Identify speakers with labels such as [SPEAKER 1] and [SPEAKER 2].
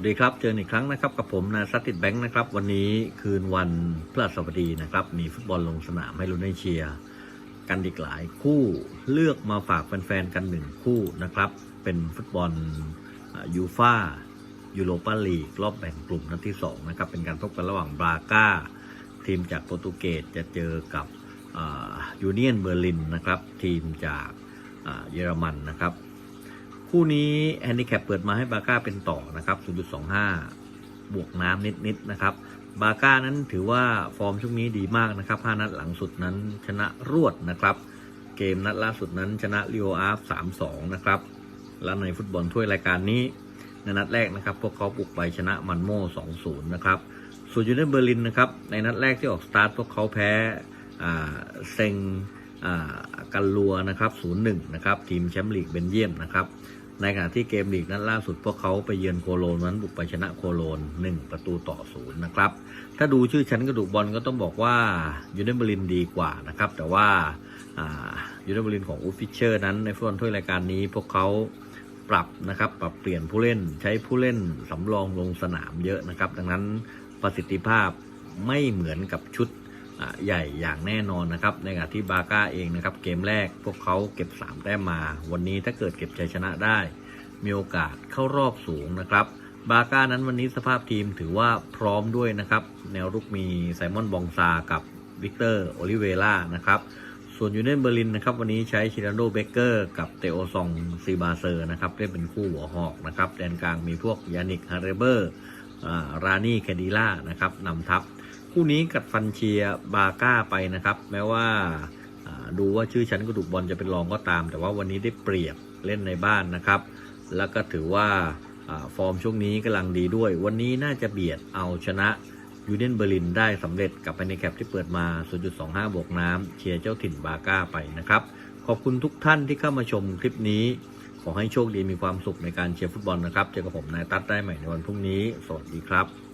[SPEAKER 1] วัสดีครับ เจออีกครั้งนะครับกับผมนายซัตติดแบงค์นะครับ วันนี้คืนวันพฤหัสบดีนะครับ มีฟุตบอลลงสนามให้ลุ้นให้เชียร์กันอีกหลายคู่เลือกมาฝากแฟนๆกันหนึ่งคู่นะครับ เป็นฟุตบอลยูฟ่ายูโรปาลีกรอบแบ่งกลุ่มนัดที่2นะครับเป็นการพบกันระหว่างบราก้า ทีมจากโปรตุเกสจะเจอกับยูเนียนเบอร์ลินนะครับ ทีมจากเยอรมันนะครับ คู่นี้แฮนดิแคปเปิดมาให้บาก้าเป็นต่อนะครับ 0.25 บวกน้ำนิดๆนะครับ บาก้านั้นถือว่าฟอร์มช่วงนี้ดีมากนะครับ 5 นัดหลังสุดนั้นชนะรวดนะครับ เกมนัดล่าสุดนั้นชนะลิโออาร์ฟ3-2 นะครับ แล้วในฟุตบอลถ้วยรายการนี้ในนัดแรกนะครับ พวกเขาบุกไปชนะมันโม่ 2-0 นะครับส่วนยูเนเบอร์ลินนะครับ ในนัดแรกที่ออกสตาร์ทพวกเขาแพ้เซง กันลัวนะครับ 0-1 นะครับ ทีมแชมป์ลีกเบนเยียมนะครับ ในขณะที่เกมลีกนั้นล่าสุดพวกเขาไปเยือนโคโลนนั้นบุกไปชนะโคโลน 1 ประตูต่อศูนะครับ ถ้าดูชื่อชั้นกระดูกบอลก็ต้องบอกว่ายูเนเบร์ลินดีกว่านะครับ แต่ว่ายูเนเบร์ลินของอูฟิเชอร์นั้นในฟุตบอลถ้วยรายการนี้พวกเขาปรับนะครับปรับเปลี่ยนผู้เล่นใช้ผู้เล่นสำรองลงสนามเยอะนะครับ ดังนั้นประสิทธิภาพไม่เหมือนกับชุด ใหญ่อย่างแน่นอนนะครับ ในขณะที่บาก้าเองนะครับ เกมแรกพวกเขาเก็บ 3 แต้มมา วันนี้ถ้าเกิดเก็บชัยชนะได้ มีโอกาสเข้ารอบสูงนะครับ บาก้านั้นวันนี้สภาพทีมถือว่าพร้อมด้วยนะครับ แนวรุกมีไซมอนบองซากับวิกเตอร์โอลิเวล่านะครับส่วนยูเนนเบอร์ลินนะครับวันนี้ใช้ชิราโดเบเกอร์กับเตโอซองซีบาเซอร์นะครับเล่นเป็นคู่หัวหอกนะครับแดนกลางมีพวกยานิกฮาร์เรเบอร์รานี่แคดีล่านะครับนำทัพ คู่นี้กัดฟันเชียร์บาก้าไปนะครับ แม้ว่าดูว่าชื่อชั้นกระดูกบอลจะเป็นรองก็ตาม แต่ว่าวันนี้ได้เปรียบเล่นในบ้านนะครับ แล้วก็ถือว่าอาฟอร์มช่วงนี้กำลังดีด้วย วันนี้น่าจะเบียดเอาชนะยูเนียนเบอร์ลินได้สำเร็จกับไปในแคปที่เปิดมา 0.25 บวกน้ำเชียร์เจ้าถิ่นบาก้าไปนะครับ ขอบคุณทุกท่านที่เข้ามาชมคลิปนี้ ขอให้โชคดีมีความสุขในการเชียร์ฟุตบอลนะครับ เจอกับผมนายตั๊ดได้ใหม่ในวันพรุ่งนี้ สวัสดีครับ